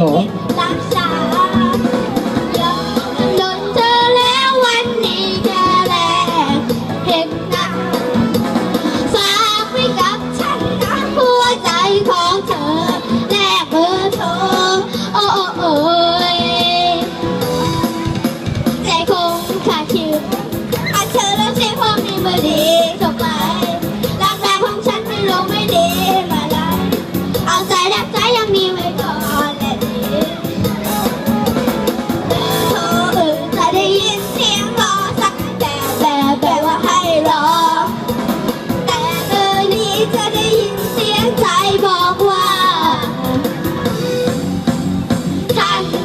เหรอรักษายอมโดนเธอแล้ววันนี้แค่แรกเห็นหน้าฝากไว้กับฉันนะหัวใจของเธอแลกเบอร์โทรโอ้โอ้โอ้ยใจคงขาดคิวอาจเธอแล้วเสียความดีมาดีจบไปรักแรกของฉันไม่ลงไม่ดีมาเลยเอาใจแลกใจยังมี time.